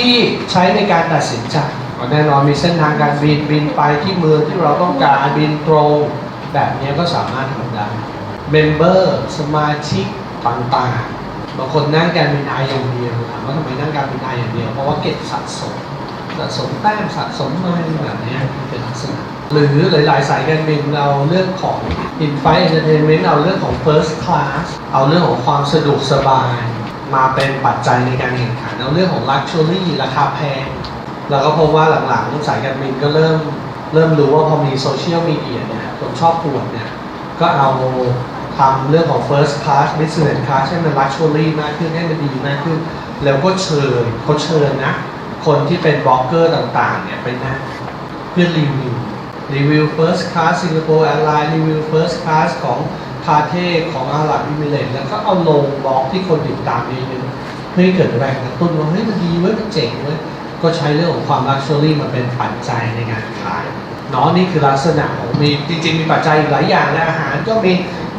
ที่ใช้ในการตัดสินใจแน่นอนมีเส้นทางการบินบินไปที่เมืองที่เราต้องการบินตรง แบบนี้ก็สามารถทำได้เมมเบอร์สมาชิกต่างๆบางคนนั่งการบินไทยอย่างเดียวถามว่าทำไมนั่งการบินไทยอย่างเดียวเพราะว่าเก็บสะสมสะสมแต้มสะสมมาแบบนี้เป็นลักษณะหรือหลายๆสายการบินเราเรื่องของ in-flight entertainment เอาเรื่องของ first class เอาเรื่องของความสะดวกสบาย มาเป็นปัจจัยในการแข่งขันเอาเรื่องของ luxury ราคาแพง แล้วก็พบว่าหลังๆสายการบินก็เริ่มเริ่มรู้ว่าพอมีโซเชียลมีเดียเนี่ยคนชอบปวดเนี่ยก็เอาทำเรื่องของ first class business class ให้มัน luxury มากขึ้นให้มันดีมากขึ้น แล้วก็เชิญเขาเชิญนะ คนที่เป็นบล็อกเกอร์ต่างๆเนี่ยไปนั่งเพื่อรีวิวรีวิว first class Singapore Airlines รีวิว first class ของ คาเทของอาหรับอิมิเรตแล้วก็เอาลงบล็อกที่คนติดตามเยอะๆเพื่อให้เกิดแรงกระตุ้นว่าเฮ้ยมันดีเว้ยมันเจ๋งเว้ยก็ใช้เรื่องของความ luxury มาเป็นปัจจัยในการขายเนาะนี่คือลักษณะของมีจริง ๆ มีปัจจัยอีกหลายอย่างและอาหารก็มี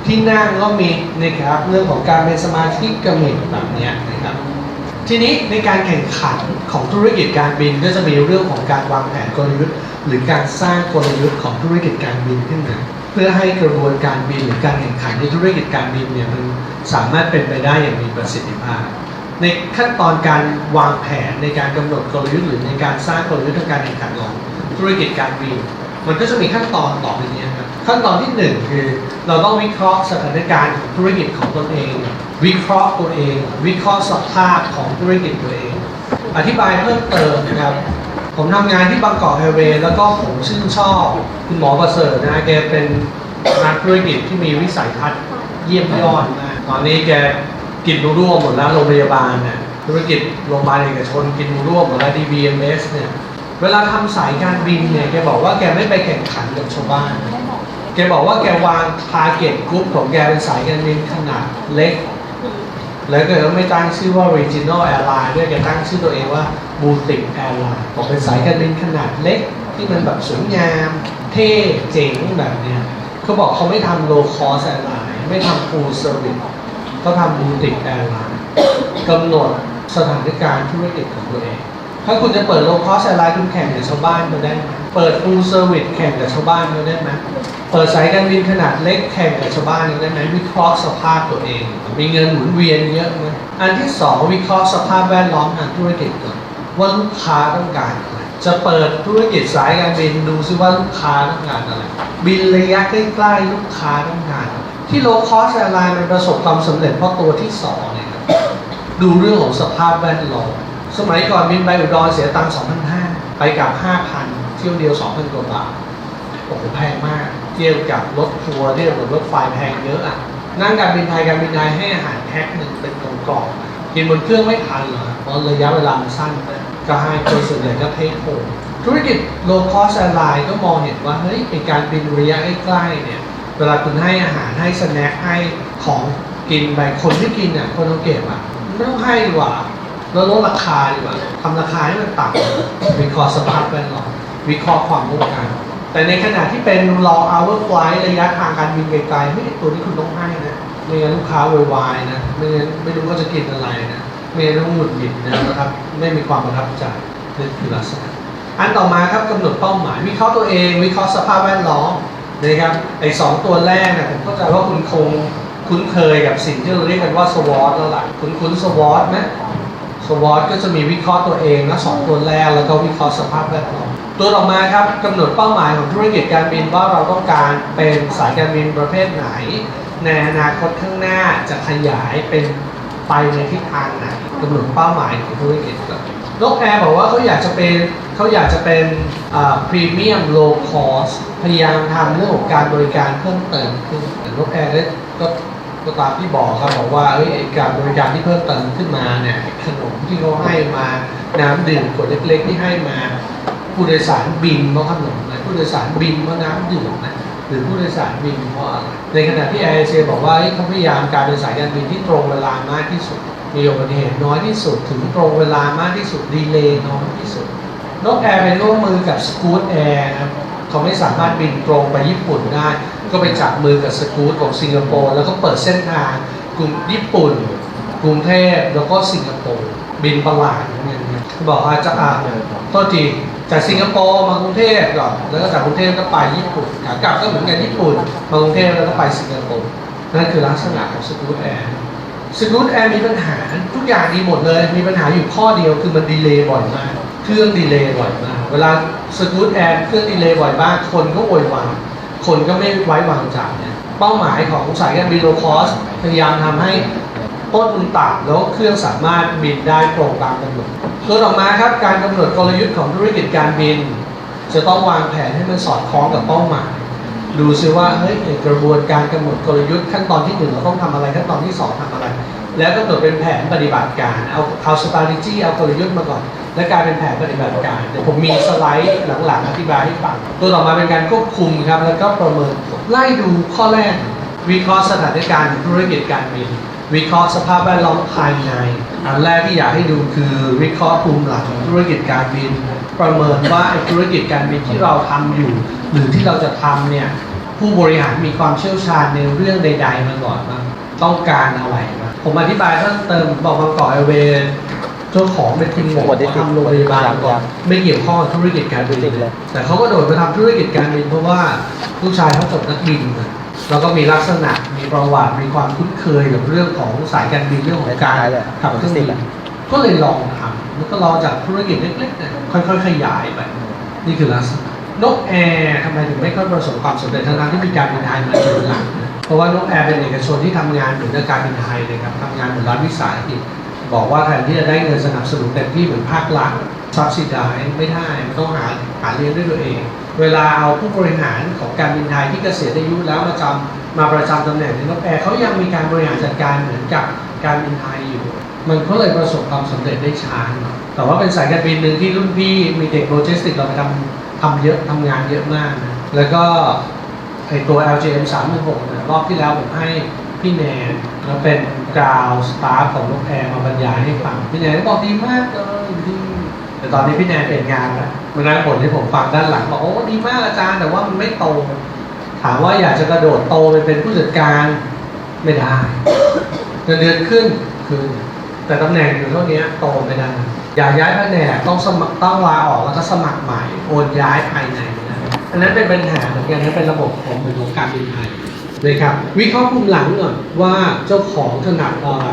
ที่นั่งก็มีนะครับเรื่องของการเป็นสมาชิกก็มีแบบเนี้ยนะครับทีนี้ในการแข่งขันของธุรกิจการบินก็จะมีเรื่องของการวางแผนกลยุทธ์ หรือการสร้างกลยุทธ์ของธุรกิจการบินขึ้นมา เพื่อให้กระบวนการบินหรือการแข่งขันในธุรกิจการบินเนี่ยมันสามารถเป็นไปได้อย่างมีประสิทธิภาพ ในขั้นตอนการวางแผนในการกำหนดกลยุทธ์หรือในการสร้างกลยุทธ์ทางการแข่งขันของธุรกิจการบิน มันก็จะมีขั้นตอนต่อไปนี้ครับขั้นตอนที่หนึ่งคือ เราต้องวิเคราะห์สถานการณ์ของธุรกิจของตนเอง วิเคราะห์ตัวเอง วิเคราะห์สภาพของธุรกิจตัวเอง อธิบายเพิ่มเติมนะครับ ผมทำงานที่บางกอกไฮเวย์แล้วก็ผมชื่นชอบคุณหมอประเสริฐนะแกเป็นนักธุรกิจที่มีวิสัยทัศน์เยี่ยมยอดมากตอนนี้แกกินร่วมหมดแล้วโรงพยาบาลเนี่ยธุรกิจโรงพยาบาลเอกชนกินร่วมหมดแล้ว DBMS เนี่ยเวลาทำสายการบินเนี่ยแกบอกว่าแกไม่ไปแข่งขันกับชาวบ้านแกบอกว่าแกวางทาร์เก็ตกรุ๊ปของแกเป็นสายการบินขนาดเล็ก แล้วก็ไม่ตั้งชื่อว่า regional airline ด้วยแกตั้งชื่อตัวเองว่า boutique airline บอกเป็นสายการบินขนาดเล็ก ที่มันแบบสวยงาม เท่เจ๋งแบบเนี้ยเขาบอกเขาไม่ทำ low cost airline ไม่ทำ full service เขาทำ boutique airline กำหนดสถานการณ์ธุรกิจของตัวเอง ถ้าคุณจะเปิด low cost airline คุณแข่งกับชาวบ้านเขาได้ไหมเปิด full service แข่งกับชาวบ้านเขาได้ไหมเปิดสายการบินขนาดเล็กแข่งกับชาวบ้านได้ไหมวิเคราะห์สภาพตัวเอง มีเงินหมุนเวียนเยอะไหมอันที่สองวิเคราะห์สภาพแวดล้อมทางธุรกิจก่อน ว่าลูกค้าต้องการอะไร จะเปิดธุรกิจสายการบินดูซิว่าลูกค้าต้องการอะไร บินระยะใกล้ๆลูกค้าต้องการ ที่ low cost airline มันประสบความสำเร็จเพราะตัวที่สองเนี่ยดูเรื่องของสภาพแวดล้อมสมัยก่อนบินไปอุดรเสียตังค์2,500 ไปกลับ 5,000 เที่ยวเดียว 2,000 กว่าบาทโอ้โหแพงมาก เที่ยบกับรถทัวร์เที่ยบกับรถไฟแพงเยอะอะ นั่งการบินไทยการบินไทยให้อาหารแพ็คหนึ่งเป็นกล่องๆ กินบนเครื่องไม่ทันเหรอเพราะระยะเวลามันสั้นมากก็ให้คนส่วนใหญ่ก็เทคโฮมธุรกิจ low cost airline ก็มองเห็นว่าเฮ้ยเป็นการบินระยะใกล้ๆเนี่ยเวลาคุณให้อาหารให้สแน็คให้ของกินไปคนที่กินอะคนต้องเก็บอะไม่ต้องให้ดีกว่าแล้วลดราคาดีกว่าทำราคาให้มันต่ำวิเคราะห์สภาพแวดล้อมวิเคราะห์ความต้องการแต่ในขณะที่เป็น long hour flight ระยะทางการบินไกลๆไม่ใช่ตัวที่คุณต้องให้นะ ไม่งั้นลูกค้าโวยวายนะ ไม่งั้นไม่รู้ว่าจะกินอะไรนะไม่งั้นต้องหงุดหงิดนะครับ ไม่มีความประทับใจนี่คือลักษณะอันต่อมาครับกำหนดเป้าหมาย วิเคราะห์ตัวเอง วิเคราะห์สภาพแวดล้อมนะครับไอ้สองตัวแรกเนี่ยผมเข้าใจว่าคุณคงคุ้นเคยกับสิ่งที่เราเรียกกันว่า SWOT แล้วล่ะคุณคุ้น SWOT ไหม SWOT ก็จะมีวิเคราะห์ตัวเองนะสองตัวแรกแล้วก็วิเคราะห์สภาพแวดล้อมตัวต่อมาครับกำหนดเป้าหมายของธุรกิจการบินว่าเราต้องการเป็นสายการบินประเภทไหน ในอนาคตข้างหน้าจะขยายเป็นไปในทิศทางไหนกำหนดเป้าหมายของธุรกิจก่อนนกแอร์บอกว่าเขาอยากจะเป็นเขาอยากจะเป็นพรีเมียมโลคอสพยายามทำเรื่องของการบริการเพิ่มเติมขึ้นแต่นกแอร์ก็ก็ตามที่บอกครับบอกว่าเอ้การบริการที่เพิ่มเติมขึ้นมาเนี่ยขนมที่เขาให้มาน้ำดื่มขวดเล็กๆที่ให้มา ผู้โดยสารบินเพราะขนมนะผู้โดยสารบินเพราะน้ำดื่มนะ หรือผู้โดยสารบินเพราะอะไรในขณะที่แอร์เอเชียบอกว่าเขาพยายามการเป็นสายการบินที่ตรงเวลามากที่สุด มีอุบัติเหตุน้อยที่สุด ถึงตรงเวลามากที่สุดดีเลย์น้อยที่สุดนกแอร์ไปร่วมมือกับสกูตแอร์นะเขาไม่สามารถบินตรงไปญี่ปุ่นได้ ก็ไปจับมือกับสกูตของสิงคโปร์แล้วก็เปิดเส้นทางกรุงญี่ปุ่น กรุงเทพแล้วก็สิงคโปร์บินประหลาดอย่างเงี้ยบอกอาจจะอ่าโทษที จากสิงคโปร์มากรุงเทพก่อนแล้วก็จากกรุงเทพก็ไปญี่ปุ่นขากลับก็เหมือนกันญี่ปุ่นมากรุงเทพแล้วก็ไปสิงคโปร์นั่นคือลักษณะของสกูตแอร์สกูตแอร์มีปัญหาทุกอย่างดีหมดเลย มีปัญหาอยู่ข้อเดียวคือมันดีเลย์บ่อยมาก เครื่องดีเลย์บ่อยมาก เวลาสกูตแอร์เครื่องดีเลย์บ่อยมาก คนก็โวยวายคนก็ไม่ไว้วางใจเป้าหมายของสายการบินโลคอสพยายามทำให้ ต้นทุนต่ำแล้วเครื่องสามารถบินได้ตรงตามกำหนดส่วนออมาครับการกำหนดกลยุทธ์ของธุรกิจการบิน จะต้องวางแผนให้มันสอดคล้องกับเป้าหมายดูซิว่าเฮ้ยกระบวนการกำหนดกลยุทธ์ขั้นตอนที่หนึ่งเราต้องทำอะไรขั้นตอนที่สองทำอะไร แล้วกำหนดเป็นแผนปฏิบัติการเอาเอา strategy เอากลยุทธ์มาก่อน และกลายเป็นแผนปฏิบัติการเดี๋ยวผมมีสไลด์หลังๆ อธิบายให้ฟังตัวต่อมาเป็นการควบคุมครับแล้วก็ประเมินไล่ดูข้อแรกวิเคราะห์สถานการณ์ธุรกิจการบิน วิเคราะห์สภาพแวดล้อมภายใน อันแรกที่อยากให้ดูคือวิเคราะห์ภูมิหลังของธุรกิจการบิน ประเมินว่าไอ้ธุรกิจการบินที่เราทำอยู่ หรือที่เราจะทำเนี่ยผู้บริหารมีความเชี่ยวชาญในเรื่องใด ๆ มาก่อนบ้างต้องการอะไรบ้างผมอธิบายเพิ่มเติมบอกบางก่อไอเวย์เจ้าของเป็นทีมหมอเขาทำโรงพยาบาลก่อนไม่เกี่ยวข้องกับธุรกิจการบินเลยแต่เขาก็โดดไปทำธุรกิจการบินเพราะว่าลูกชายเขาจบนักบินมา แล้วก็มีลักษณะมีประวัติมีความคุ้นเคยกับเรื่องของสายการบินเรื่องของการขับเครื่องบินก็เลยลองทำแล้วก็ลองจากธุรกิจเล็กๆเนี่ยค่อยๆขยายไปนี่คือลักษณะนกแอร์ทำไมถึงไม่ค่อยประสบความสำเร็จทั้งๆที่มีการบินไทยมาเป็นหลักนะเพราะว่านกแอร์เป็นเอกชนที่ทำงานเหมือนกับการบินไทยเลยครับทำงานเหมือนรัฐวิสาหกิจบอกว่าแทนที่จะได้เงินสนับสนุนเต็มที่เหมือนภาครัฐ ซับซิไดไม่ได้มันต้องหาหาเลี้ยงด้วยตัวเอง เวลาเอาผู้บริหารของการบินไทยที่เกษียณอายุแล้วมาจำมาประจำตำแหน่งในนกแอร์เขายังมีการบริหารจัดการเหมือนกับการบินไทยอยู่ มันก็เลยประสบความสำเร็จได้ช้าแต่ว่าเป็นสายการบินหนึ่งที่รุ่นพี่มีเด็กโลจิสติกเราไปทำทำเยอะทำงานเยอะมากนะแล้วก็ไอตัว LJM 316เนี่ยรอบที่แล้วผมให้พี่แนนแล้วเป็นกราวสตาฟของนกแอร์มาบรรยายให้ฟังพี่แนนบอกดีมากเลยดี ตอนนี้พี่แนนเปลี่ยนงานแล้วมันนั่งบ่นให้ผมฟังด้านหลังบอกโอ้ดีมากอาจารย์แต่ว่ามันไม่โต ถามว่าอยากจะกระโดดโตไปเป็นผู้จัดการไม่ได้เงินเดือนขึ้นขึ้นแต่ตำแหน่งอยู่เท่านี้โตไม่ได้อยากย้ายแผนกต้องสมัครต้องลาออกแล้วก็สมัครใหม่โอนย้ายภายในอันนั้นเป็นปัญหาเหมือนกันนะเป็นระบบของเหมือนของการบินไทยเลยครับวิเคราะห์ภูมิหลังก่อนว่าเจ้าของถนัดอะไร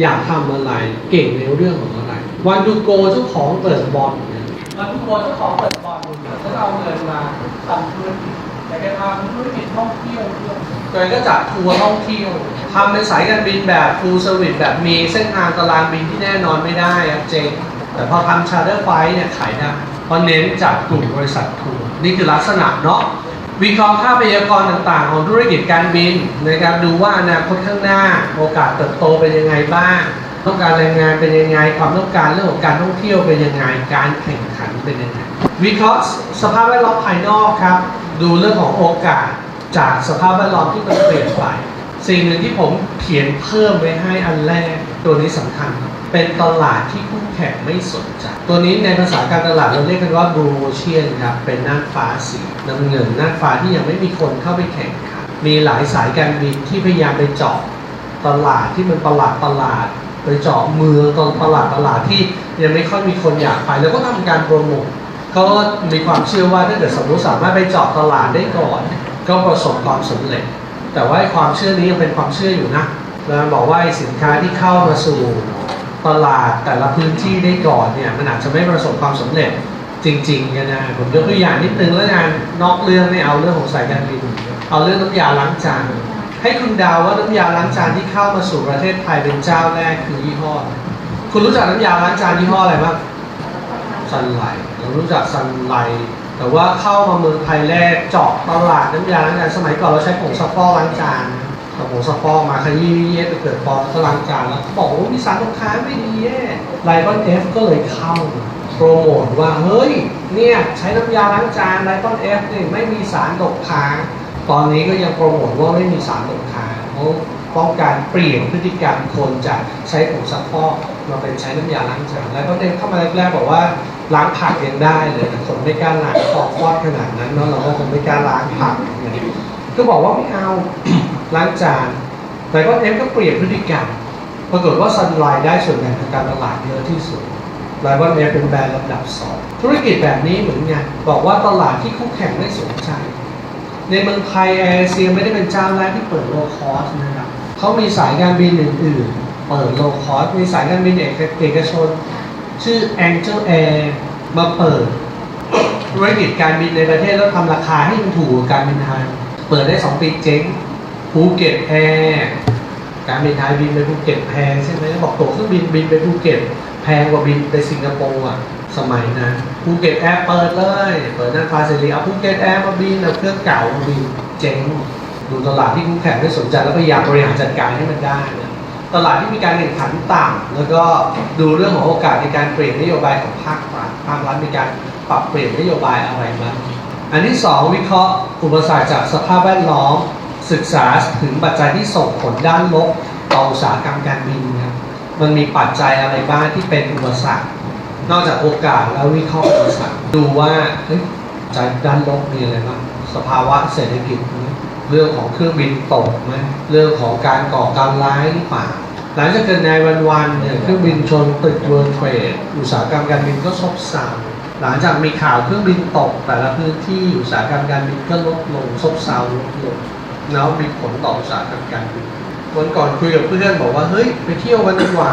อยากทำอะไรเก่งในเรื่องของอะไร วันดูโกเจ้าของเปิดบอลเนี่ยวันดูโกเจ้าของเปิดบอลเนี่ยเขาเอาเงินมาทำธุรกิจแต่แกทำธุรกิจท่องเที่ยวด้วยแกก็จัดทัวร์ท่องเที่ยวทำเป็นสายการบินแบบ full service แบบมีเส้นทางตารางบินที่แน่นอนไม่ได้ครับเจงแต่พอทำ charter flight เนี่ยขายได้เพราะเน้นจากกลุ่มบริษัททัวร์นี่คือลักษณะเนาะวิเคราะห์ค่าพยากรณ์ต่างๆ ของธุรกิจการบินนะครับดูว่าอนาคตข้างหน้าโอกาสเติบโตเป็นยังไงบ้าง ต้องการแรงงานเป็นยังไง ความต้องการเรื่องของการท่องเที่ยวเป็นยังไง การแข่งขันเป็นยังไง วิเคราะห์สภาพแวดล้อมภายนอกครับ ดูเรื่องของโอกาสจากสภาพแวดล้อมที่มันเปลี่ยนไป สิ่งหนึ่งที่ผมเขียนเพิ่มไว้ให้อันแรก ตัวนี้สำคัญครับเป็นตลาดที่คู่แข่งไม่สนใจ ตัวนี้ในภาษาการตลาดเราเรียกกันว่า blue ocean ครับ เป็นน่านฟ้าสีน้ำเงินน่านฟ้าที่ยังไม่มีคนเข้าไปแข่งขัน มีหลายสายการบินที่พยายามไปเจาะตลาดที่มันตลาดตลาด ไปเจาะเมืองตอนตลาดตลาดที่ยังไม่ค่อยมีคนอยากไป แล้วก็ทำการโปรโมทเขาก็มีความเชื่อว่าถ้าเกิดสมมติสามารถไปเจาะตลาดได้ก่อน ก็ประสบความสำเร็จ แต่ว่าความเชื่อนี้ยังเป็นความเชื่ออยู่นะแล้วบอกว่าสินค้าที่เข้ามาสู่ตลาดแต่ละพื้นที่ได้ก่อนเนี่ยมันอาจจะไม่ประสบความสำเร็จจริงๆกันนะผมยกตัวอย่างนิดนึงแล้วกันนอกเรื่องไม่เอาเรื่องของสายการบินเอาเรื่องน้ำยาล้างจาน ให้คุณดาวว่าน้ำยาล้างจานที่เข้ามาสู่ประเทศไทยเป็นเจ้าแรกคือยี่ห้อ คุณรู้จักน้ำยาล้างจานยี่ห้ออะไรบ้างซันไลเรารู้จักซันไลแต่ว่าเข้ามาเมืองไทยแรกเจาะตลาดน้ำยาล้างจานสมัยก่อนเราใช้ผงซักฟอกล้างจานเอาผงซักฟอกมาขยี้เย็ดไปเกิดฟองก็ล้างจานแล้วบอกว่ามีสารตกค้างไม่ดีแย่ไลปอนเอฟก็เลยเข้าโปรโมทว่าเฮ้ยเนี่ยใช้น้ำยาล้างจานไลปอนเอฟเนี่ยไม่มีสารตกค้าง ตอนนี้ก็ยังโปรโมทว่าไม่มีสารตกค้างเพราป้องกันเปลี่ยนพฤติกรรมคนจากใช้ผงซักฟอกมาเป็นใช้น้ำยาล้างจานแล้วก็เดินเข้ามาแรกๆบอกว่าล้างผักยังได้เลยแต่คนไม่กล้าล้างฟอกฟอดขนาดนั้นเนาะเราก็คงไม่กล้าล้างผักอย่างนี้ก็บอกว่าไม่เอาล้างจาน แต่ก็เอ็มก็เปลี่ยนพฤติกรรมปรากฏว่าซันไลน์ได้ส่วนแบ่งทางการตลาดเยอะที่สุดไลออนแอร์เป็นแบรนด์ลำดับสองธุรกิจแบบนี้เหมือนกันบอกว่าตลาดที่คู่แข่งไม่สนใจ ในเมืองไทยแอร์เซียไม่ได้เป็นเจ้าแรกที่เปิดโลคอสนะครับเขามีสายการบินอื่นๆ เปิดโลคอสมีสายการบินเอกเอกชน ชื่อ Angel Air มาเปิดธุรกิจการบินในประเทศแล้วทำราคาให้มันถูกกว่าการบินไทยเปิดได้ 2 ปีเจ๊งภูเก็ตแอร์การบินไทยบินไปภูเก็ตแพงใช่ไหมบอกตัวเครื่องบินบินไปภูเก็ตแพงกว่าบินไปสิงคโปร์อะ สมัยนั้นภูเก็ตแอร์เปิดเลย เปิดนั่นฟาซิลีเอาภูเก็ตแอร์มาบินเอาเครื่องเก่ามาบินเจ๊งดูตลาดที่คู่แข่งไม่สนใจแล้วพยายามบริหารจัดการให้มันได้นะตลาดที่มีการแข่งขันต่ำแล้วก็ดูเรื่องของโอกาสในการเปลี่ยนนโยบายของภาครัฐภาครัฐมีการปรับเปลี่ยนนโยบายอะไรบ้างอันที่สองวิเคราะห์อุปสรรคจากสภาพแวดล้อม ศึกษาถึงปัจจัยที่ส่งผลด้านลบต่ออุตสาหกรรมการบินครับมันมีปัจจัยอะไรบ้างที่เป็นอุปสรรค นอกจากโอกาสแล้ววิเคราะห์อุปสรรคดูว่าเฮ้ยปัจด้านลบมีอะไรบ้างสภาวะเศรษฐกิจไหมเรื่องของเครื่องบินตกไหมเรื่องของการก่อการร้ายหรือเปล่าหลังจากเกิดในวันวันๆเนี่ยเครื่องบินชนตึกเวิร์เทรดอุตสาหกรรมการบินก็ซบเซาหลังจากมีข่าวเครื่องบินตก แต่ละพื้นที่อุตสาหกรรมการบินก็ลดลงซบเซาลดลงแล้วมีผลต่ออุตสาหกรรมการบินวันก่อนคุยกับเพื่อนบอกว่าเฮ้ยไปเที่ยวกันดีกว่า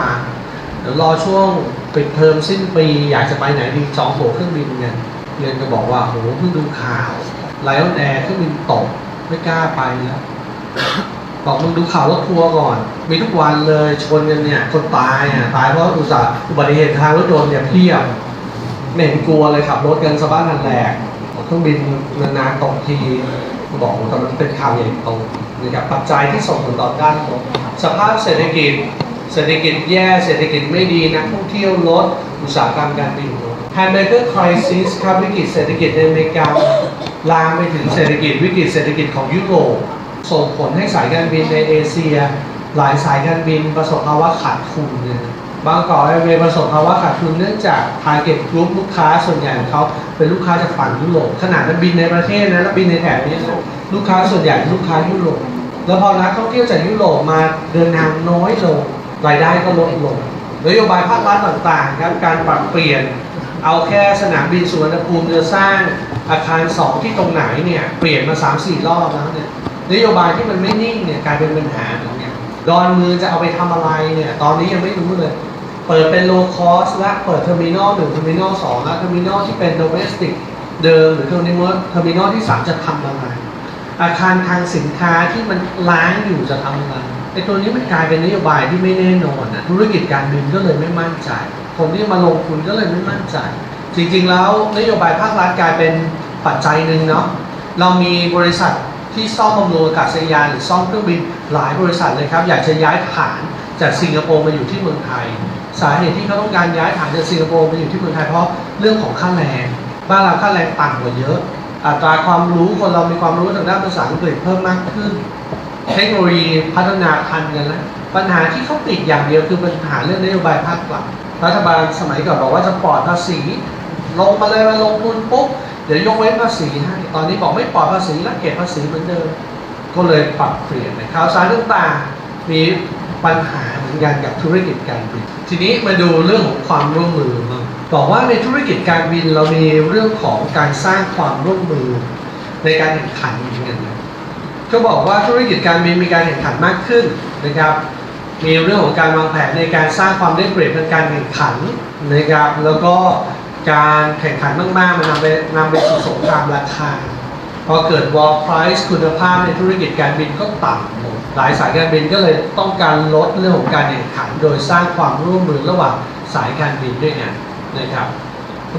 เดี๋ยวรอช่วง ปิดเทอมสิ้นปีอยากจะไปไหนดีจองตั๋วเครื่องบินกันเรียนก็บอกว่าโหเพิ่งดูข่าวไลออนแอร์เครื่องบินตกไม่กล้าไปแล้วบอกมึงดูข่าวรถทัวร์ก่อน มีทุกวันเลยชนกันเนี่ย คนตายอะตายเพราะอุตสาห์อุบัติเหตุทางรถยนต์เนี่ยเพียบไม่เห็นกลัวเลยขับรถกันสะบ้านทันแหลกเครื่องบินนานๆตกทีบอกว่าแต่มันเป็นข่าวใหญ่โตนะครับปัจจัยที่ส่งผลต่อด้านลบสภาพเศรษฐกิจ เศรษฐกิจแย่เศรษฐกิจไม่ดีนักท่องเที่ยวลดอุตสาหกรรมการบินลด Hamburger Crisis ครับวิกฤตเศรษฐกิจในอเมริกาลามไปถึงเศรษฐกิจวิกฤตเศรษฐกิจของยุโรปส่งผลให้สายการบินในเอเชีย หลายสายการบินประสบภาวะขาดทุนเนี่ยบางกอกแอร์เวย์ประสบภาวะขาดทุนเนื่องจาก target group ลูกค้าส่วนใหญ่ของเขาเป็นลูกค้าจากฝั่งยุโรปขนาดนั้นบินในประเทศนะแล้วบินในแถบนี้ลูกค้าส่วนใหญ่ลูกค้ายุโรปแล้วพอนักท่องเที่ยวจากยุโรปมาเดินทางน้อยลง รายได้ก็ลดลงนโยบายภาครัฐต่างๆครับการปรับเปลี่ยน เอาแค่สนามบินสุวรรณภูมิจะสร้างอาคารสองที่ตรงไหนเนี่ยเปลี่ยนมา 3 4 รอบแล้วเนี่ยนโยบายที่มันไม่นิ่งเนี่ยกลายเป็นปัญหาตรงเนี้ยดอนเมืองจะเอาไปทำอะไรเนี่ยตอนนี้ยังไม่รู้เลย เปิดเป็นโลคอสและเปิดเทอร์มินอลหนึ่งเทอร์มินอลสองและเทอร์มินอลที่เป็นโดเมสติกเดิมหรือเทอร์มินอลเทอร์มินอลที่สามจะทำอะไรอาคารทางสินค้าที่มันล้างอยู่จะทำอะไร ไอ้ตัวนี้มันกลายเป็นนโยบายที่ไม่แน่นอนนะธุรกิจการบินก็เลยไม่มั่นใจ คนที่มาลงทุนก็เลยไม่มั่นใจ จริงๆแล้วนโยบายภาครัฐกลายเป็นปัจจัยหนึ่งเนาะเรามีบริษัทที่ซ่อมบำรุงอากาศยานหรือซ่อมเครื่องบินหลายบริษัทเลยครับ อยากจะย้ายฐานจากสิงคโปร์มาอยู่ที่เมืองไทย สาเหตุที่เขาต้องการย้ายฐานจากสิงคโปร์มาอยู่ที่เมืองไทยเพราะเรื่องของค่าแรงบ้านเราค่าแรงต่ำกว่าเยอะอัตราความรู้คนเรามีความรู้ทางด้านภาษาอังกฤษเพิ่มมากขึ้น เทคโนโลยีพัฒนาทันกันแล้วปัญหาที่เขาติดอย่างเดียวคือปัญหาเรื่องนโยบายภาครัฐรัฐบาลสมัยก่อนบอกว่าจะปลอดภาษีลงมาเลยมาลงทุนปุ๊บเดี๋ยวยกเว้นภาษีให้ตอนนี้บอกไม่ปลอดภาษีแล้วเก็บภาษีเหมือนเดิมก็เลยปรับเปลี่ยนนข่าวสารต่างๆมีปัญหาเหมือนกันกับธุรกิจการบิน ทีนี้มาดูเรื่องของความร่วมมือบ้างบอกว่าในธุรกิจการบินเรามีเรื่องของการสร้างความร่วมมือในการแข่งขันเหมือนกัน ก็บอกว่าธุรกิจการบินมีการแข่งขันมากขึ้นนะครับ มีเรื่องของการวางแผนในการสร้างความได้เปรียบทางการแข่งขันนะครับ แล้วก็การแข่งขันมากๆมันนำไปนำไปสู่สงครามราคาพอเกิด wall price คุณภาพในธุรกิจการบินก็ต่ำหลายสายการบินก็เลยต้องการลดเรื่องของการแข่งขัน โดยสร้างความร่วมมือระหว่างสายการบินด้วยกันนะครับ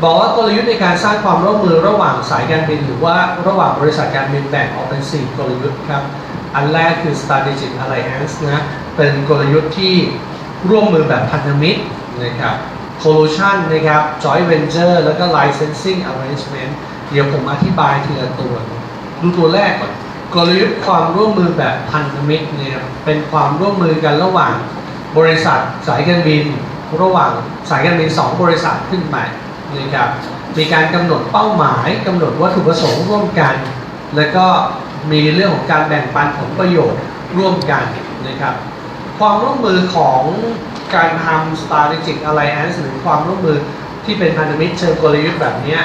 บอกว่ากลยุทธ์ในการสร้างความร่วมมือระหว่างสายการบิน หรือว่าระหว่างบริษัทการบินแบ่งออกเป็น 4 กลยุทธ์ครับ อันแรกคือ strategic alliance นะเป็นกลยุทธ์ที่ร่วมมือแบบพันธมิตรนะครับ collusion นะครับ joint venture แล้วก็ licensing arrangement เดี๋ยวผมอธิบายทีละตัว ดูตัวแรกก่อนกลยุทธ์ความร่วมมือแบบพันธมิตรเนี่ยเป็นความร่วมมือกันระหว่างบริษัทสายการบิน ระหว่างสายการบิน2บริษัทขึ้นไป นะครับมีการกำหนดเป้าหมายกำหนดวัตถุประสงค์ร่วมกัน แล้วก็มีเรื่องของการแบ่งปันผลประโยชน์ร่วมกันนะครับความร่วมมือของการทำ strategic alliance หรือความร่วมมือที่เป็นพันธมิตรเชิงกลยุทธ์แบบนี้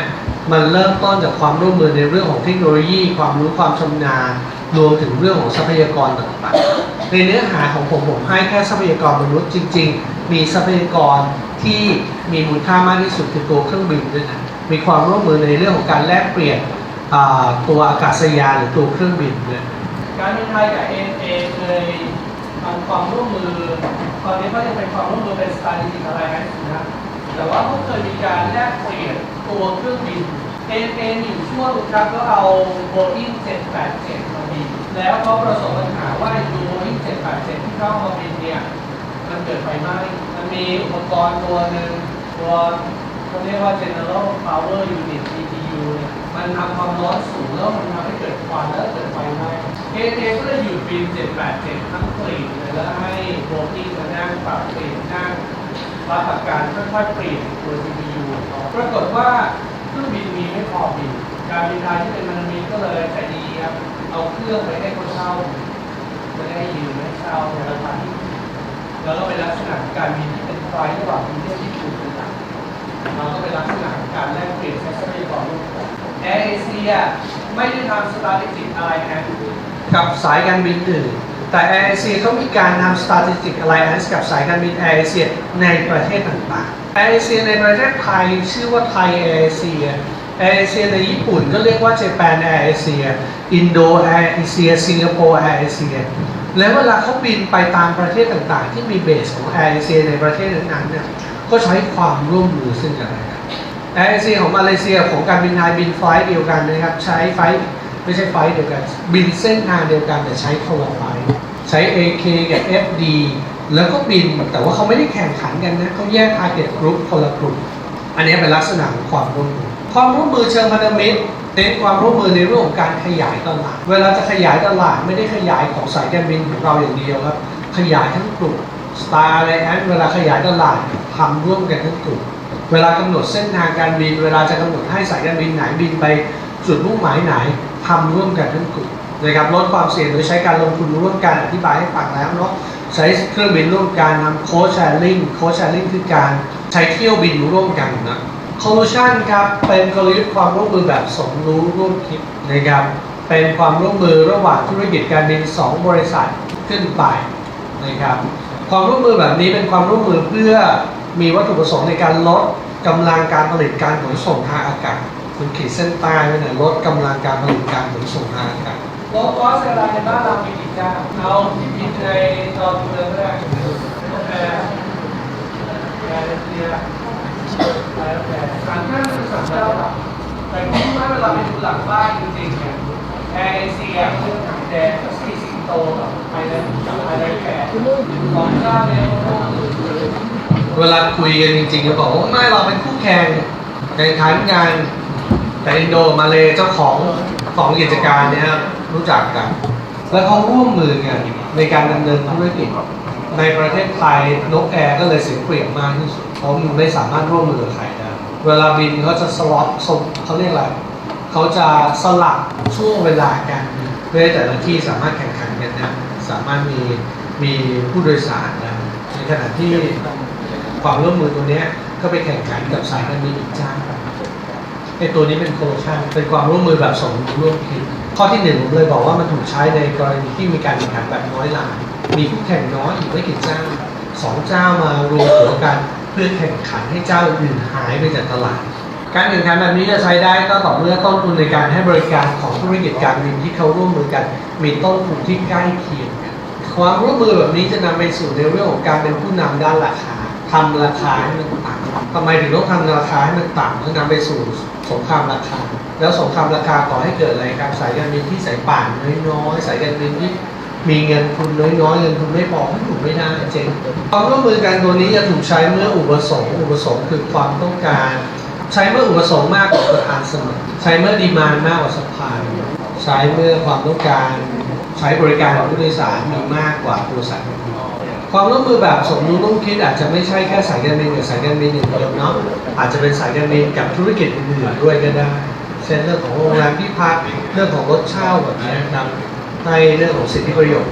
มันเริ่มต้นจากความร่วมมือในเรื่องของเทคโนโลยี ความรู้ความชำนาญรวมถึงเรื่องของทรัพยากรต่างๆ ในเนื้อหาของผมผมให้แค่ทรัพยากรมนุษย์จริง ๆ มีทรัพยากรที่มีมูลค่ามากที่สุดคือตัวเครื่องบินด้วยนะมีความร่วมมือในเรื่องของการแลกเปลี่ยนตัวอากาศยานหรือตัวเครื่องบินด้วยการบินไทยกับ ANA เคยทำความร่วมมือตอนนี้ก็ยังเป็นความร่วมมือเป็น strategic alliance นะแต่ว่าเขาเคยมีการแลกเปลี่ยนตัวเครื่องบิน ANA อยู่ช่วงครับก็เอา Boeing 787มาบินแล้วเขาประสบปัญหาว่าอยู่ Boeing 787ที่เข้ามาบินเนี่ย มันเกิดไฟไหม้มันมีอุปกรณ์ตัวหนึ่งตัวเขาเรียกว่า General Power Unit GPU เนี่ยมันทำความร้อนสูงแล้วมันทำให้เกิดควันแล้วเกิดไฟไหม้ ANA ก็เลยหยุดบิน 787 ทั้งฟลีดเลยแล้วให้ Boeing มานั่งปรับเปลี่ยนนั่งรับประการค่อยๆเปลี่ยนตัว CPU ปรากฏว่าเครื่องบินมีไม่พอบิน การบินไทยที่เป็นมันมีก็เลยใจดีครับเอาเครื่องไปให้เขาเช่าจะได้ยืมให้เช่าในราคาที่ แล้วก็เป็นลักษณะการบินที่เป็นไฟระหว่างกรุงเทพญี่ปุ่นต่างๆเราก็เป็นลักษณะการแลกเปลี่ยนใช้ทรัพยากรร่วมกันแอร์เอเชียไม่ได้ทำสตาร์ติจิกอะไรนะกับสายการบินอื่น แต่แอร์เอเชียเขามีการทำ strategic alliance กับสายการบินแอร์เอเชียในประเทศต่างๆแอร์เอเชียในประเทศไทยชื่อว่าไทยแอร์เอเชียแอร์เอเชียในญี่ปุ่นก็เรียกว่า Japan Air Asia Indo Air Asia Singapore Air Asia แแล้วเวลาเขาบินไปตามประเทศต่างๆ ที่มีเบสของแอร์เอเชียในประเทศนั้นๆเนี่ยก็ใช้ความร่วมมือซึ่งกันและกันแอร์เอเชียของมาเลเซียของการบินไทยบินไฟล์เดียวกันนะครับ ใช้ไฟล์ไม่ใช่ไฟล์เดียวกัน บินเส้นทางเดียวกันแต่ใช้คนละไฟล์ใช้ AK กับ FD แล้วก็บินแต่ว่าเขาไม่ได้แข่งขันกันนะเขาแยก target group คนละกลุ่มอันนี้เป็นลักษณะของความร่วมมือความร่วมมือเชิงพันธมิตร เน้นความร่วมมือในเรื่องของการขยายตลาด เวลาจะขยายตลาดไม่ได้ขยายของสายการบินของเราอย่างเดียวครับ ขยายทั้งกลุ่ม Star Alliance เวลาขยายตลาดทำร่วมกันทั้งกลุ่ม เวลากำหนดเส้นทางการบิน เวลาจะกำหนดให้สายการบินไหนบินไปจุดมุ่งหมายไหนทำร่วมกันทั้งกลุ่มนะครับลดความเสี่ยงโดยใช้การลงทุนร่วมกันอธิบายให้ฟังแล้วเนาะใช้เครื่องบินร่วมกันทำโคชแชร์ลิงโคชแชร์ลิงคือการใช้เที่ยวบินร่วมกันนะ Collusion ครับเป็นกลยุทธ์ความร่วมมือแบบสมรู้ร่วมคิดนะครับเป็นความร่วมมือระหว่างธุรกิจการบิน 2 บริษัทขึ้นไปนะครับความร่วมมือแบบนี้เป็นความร่วมมือเพื่อมีวัตถุประสงค์ในการลดกำลังการผลิตการขนส่งทางอากาศคุณขีดเส้นใต้ไว้หน่อยลดกำลังการผลิตการขนส่งทางอากาศโลกอสอะไรในบ้านเรามีกี่เจ้าเอาที่บินในตอนเมืองก็ได้แอร์แอร์เซีย แล้วแต่สารห้าสิบสามเจ้าหลักแต่ที่ว่าเวลาไปดูหลังบ้านจริงๆเนี่ยแอร์เอเชียเรื่อแดงกับซีสิงโตกับไทยแลนด์กับไทยแลนด์แขกสองเจ้าเนี่ยเวลาคุยกันจริงๆก็บอกว่าไม่เราเป็นคู่แข่งแข่งขันกันแต่อินโดมาเลเจ้าของของกิจการเนี่ยรู้จักกัน แล้วเขาร่วมมือกันในการดำเนินธุรกิจ ในประเทศไทยนกแอร์ก็เลยเสียเปรียบมากที่สุดเพราะมันไม่สามารถร่วมมือกับใครได้เวลาบินเขาจะสล็อตเขาเรียกอะไรเขาจะสลับช่วงเวลากันเพื่อแต่ละที่สามารถแข่งขันกันนะสามารถมีมีผู้โดยสารนะในขณะที่ความร่วมมือตัวนี้ก็ไปแข่งขันกับสายการบินอีกเจ้าไอตัวนี้เป็นโคโลชันเป็นความร่วมมือแบบสมรู้ร่วมคิดข้อที่หนึ่งผมเลยบอกว่ามันถูกใช้ในกรณีที่มีการแข่งขันแบบน้อยลาย มีคู่แข่งน้อยอีกไม่กี่เจ้าสองเจ้ามารวมหัวกันเพื่อแข่งขันให้เจ้าอื่นหายไปจากตลาด การแข่งขันแบบนี้จะใช้ได้ก็ต่อเมื่อต้นทุนในการให้บริการของธุรกิจการบินที่เขาร่วมมือกันมีต้นทุนที่ใกล้เคียงกันความร่วมมือแบบนี้จะนำไปสู่ในเรื่องของการเป็นผู้นำด้านราคาทำราคาให้มันต่ำทำไมถึงต้องทำราคาให้มันต่ำเพื่อนำไปสู่สงครามราคา แล้วสงครามราคาก่อให้เกิดอะไรครับสายการบินที่สายป่านน้อยๆสายการบินที่ มีเงินทุนน้อยๆเงินทุนไม่พอก็อยู่ไม่ได้เจ๊งความร่วมมือกันตัวนี้จะถูกใช้เมื่ออุปสงค์อุปสงค์คือความต้องการ ใช้เมื่ออุปสงค์มากกว่าประทานเสมอใช้เมื่อดีมานมากกว่าสปายใช้เมื่อความต้องการ ใช้บริการของผู้โดยสารมีมากกว่าตัวสายการบินความร่วมมือแบบสมรู้ร่วมคิดอาจจะไม่ใช่แค่สายการบินกับสายการบินอย่างเดียวเนาะอาจจะเป็นสายการบินกับธุรกิจอื่นๆด้วยก็ได้เช่นเรื่องของโรงแรมที่พักเรื่องของรถเช่าแบบนี้นะครับ ให้เรื่องของสิทธิประโยชน์